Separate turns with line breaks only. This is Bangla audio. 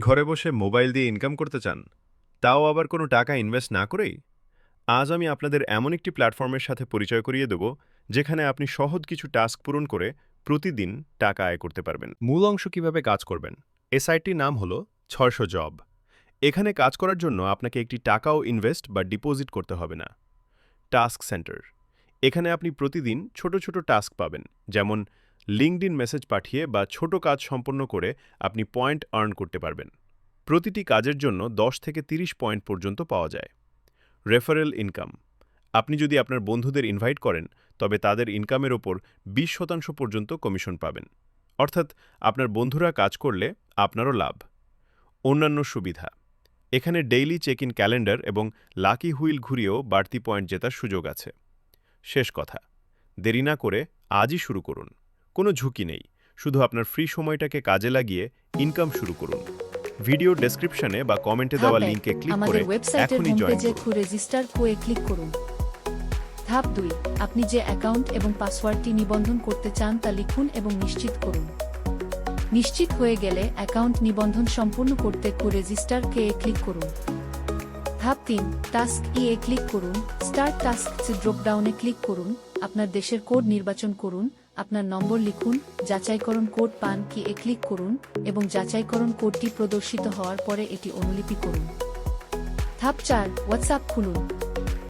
ঘরে বসে মোবাইল দিয়ে ইনকাম করতে চান, তাও আবার কোনো টাকা ইনভেস্ট না করেই? আজ আমি আপনাদের এমন একটি প্ল্যাটফর্মের সাথে পরিচয় করিয়ে দেব, যেখানে আপনি সহজ কিছু টাস্ক পূরণ করে প্রতিদিন টাকা আয় করতে পারবেন। মূল অংশ কীভাবে কাজ করবেন? এসআইটির নাম হল ছয়শো জব এখানে কাজ করার জন্য আপনাকে একটি টাকাও ইনভেস্ট বা ডিপোজিট করতে হবে না। টাস্ক সেন্টার এখানে আপনি প্রতিদিন ছোট ছোট টাস্ক পাবেন, যেমন লিঙ্কড মেসেজ পাঠিয়ে বা ছোট কাজ সম্পন্ন করে আপনি পয়েন্ট আর্ন করতে পারবেন। প্রতিটি কাজের জন্য 10 থেকে 30 পয়েন্ট পর্যন্ত পাওয়া যায়। Referral income. আপনি যদি আপনার বন্ধুদের ইনভাইট করেন, তবে তাদের ইনকামের ওপর 20 শতাংশ পর্যন্ত কমিশন পাবেন। অর্থাৎ আপনার বন্ধুরা কাজ করলে আপনারও লাভ। অন্যান্য সুবিধা। এখানে ডেইলি চেক ইন ক্যালেন্ডার এবং লাকি হুইল ঘুরিয়েও বাড়তি পয়েন্ট জেতার সুযোগ আছে। শেষ কথা। দেরি না করে আজই শুরু করুন। কোনো ঝুঁকি নেই। শুধু আপনার ফ্রি সময়টাকে কাজে লাগিয়ে ইনকাম শুরু করুন। ভিডিও ডেসক্রিপশনে বা কমেন্টে দেওয়া লিঙ্কে ক্লিক করে এখনই জয়েন করুন।
রেজিস্টার করে ক্লিক করুন। ধাপ দুই আপনি যে অ্যাকাউন্ট এবং পাসওয়ার্ডটি নিবন্ধন করতে চান তা লিখুন এবং নিশ্চিত করুন। নিশ্চিত হয়ে গেলে অ্যাকাউন্ট নিবন্ধন সম্পূর্ণ করতে কো রেজিস্টার কে এ ক্লিক করুন। ধাপ তিন টাস্ক ই এ ক্লিক করুন। স্টার্ট টাস্ক ড্রপডাউনে ক্লিক করুন। আপনার দেশের কোড নির্বাচন করুন। আপনার নম্বর লিখুন, যাচাইকরণ কোড পান কি এ ক্লিক করুন, এবং যাচাইকরণ কোডটি প্রদর্শিত হওয়ার পরে এটি অনুলিপি করুন। ধাপ চার হোয়াটসঅ্যাপ খুলুন।